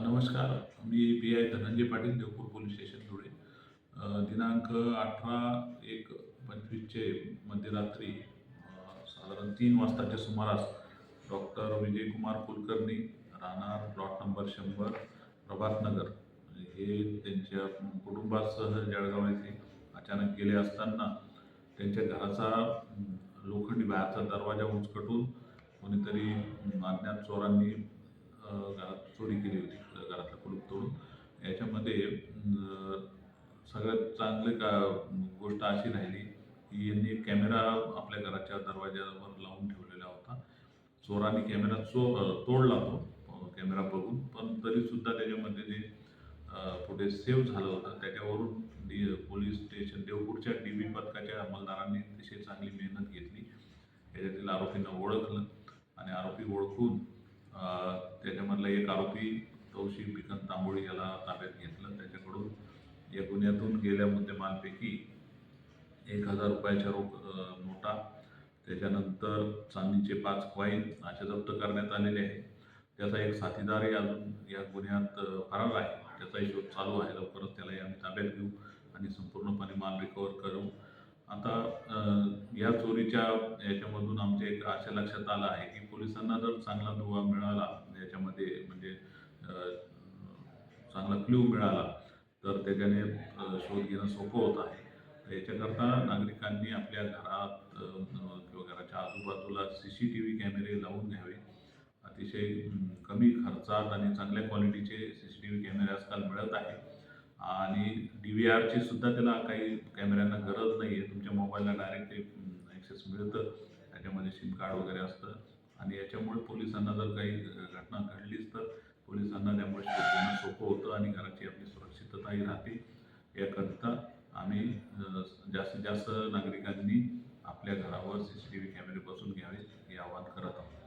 नमस्कार मी P I Dhananjay Patil Devpur police station Dhule. दिनांक अठरा एक पंचवीसचे मध्यरात्री साधारण तीन वाजताच्या सुमारास डॉक्टर विजयकुमार कुलकर्णी राहणार प्लॉट नंबर शंभर प्रभातनगर. हे त्यांच्या कुटुंबासह जळगाव येथे अचानक गेले असताना त्यांच्या घराचा लोखंडी बाहेरचा दरवाजा उचकटून कोणीतरी अज्ञात चोरांनी याच्यामध्ये सगळ्यात चांगलं का गोष्ट अशी राहिली की यांनी कॅमेरा आपल्या घराच्या दरवाज्यावर लावून ठेवलेला होता. चोरांनी कॅमेरा चो तोडला तो कॅमेरा बघून. पण तरीसुद्धा त्याच्यामध्ये जे फुटेज सेव्ह झालं होतं त्याच्यावरून डी पोलीस स्टेशन देवपूरच्या डी बी पथकाच्या अंमलदारांनी अतिशय चांगली मेहनत घेतली. याच्यातील आरोपींना ओळखलं आणि आरोपी ओळखून त्याच्यामधला एक आरोपी कौशिक बिकन तांबोळी याला ताब्यात घेतलं. त्याच्याकडून या गुन्ह्यातून गेल्या मुद्देमालपैकी एक हजार रुपयाच्या रोख नोटा त्याच्यानंतर चांदीचे पाच क्वाईन असे जप्त करण्यात आलेले आहे त्याचा एक साथीदारही अजून या गुन्ह्यात फरार आहे. त्याचाही शोध चालू आहे. लवकरच त्यालाही आम्ही ताब्यात घेऊ आणि संपूर्णपणे माल रिकवर करू. आता या चोरीच्या याच्यामधून आमच्या एक आशा लक्षात आलं आहे की पोलिसांना जर चांगला दुवा मिळाला याच्यामध्ये म्हणजे चांगला क्ल्यू मिळाला तर त्याच्याने शोध घेणं सोपं होत आहे. तर याच्याकरता नागरिकांनी आपल्या घरात किंवा घराच्या आजूबाजूला सी सी टी व्ही कॅमेरे लावून घ्यावे. अतिशय कमी खर्चात आणि चांगल्या क्वालिटीचे सी सी टी व्ही कॅमेरे आजकाल मिळत आहे. आणि डी व्ही आरची सुद्धा त्याला काही कॅमेऱ्यांना गरज नाही आहे तुमच्या मोबाईलला डायरेक्ट ते ॲक्सेस मिळतं. त्याच्यामध्ये सिम कार्ड वगैरे असतं. आणि याच्यामुळे पोलिसांना जर काही घटना घडलीच तर पोलिसांना त्यामुळे शोधणं सोपं होतं आणि घराची आपली सुरक्षितताही राहते. याकरता आम्ही जास्तीत जास्त नागरिकांनी आपल्या घरावर सी सी टी व्ही कॅमेरे बसून घ्यावे हे आवाहन करत आहोत.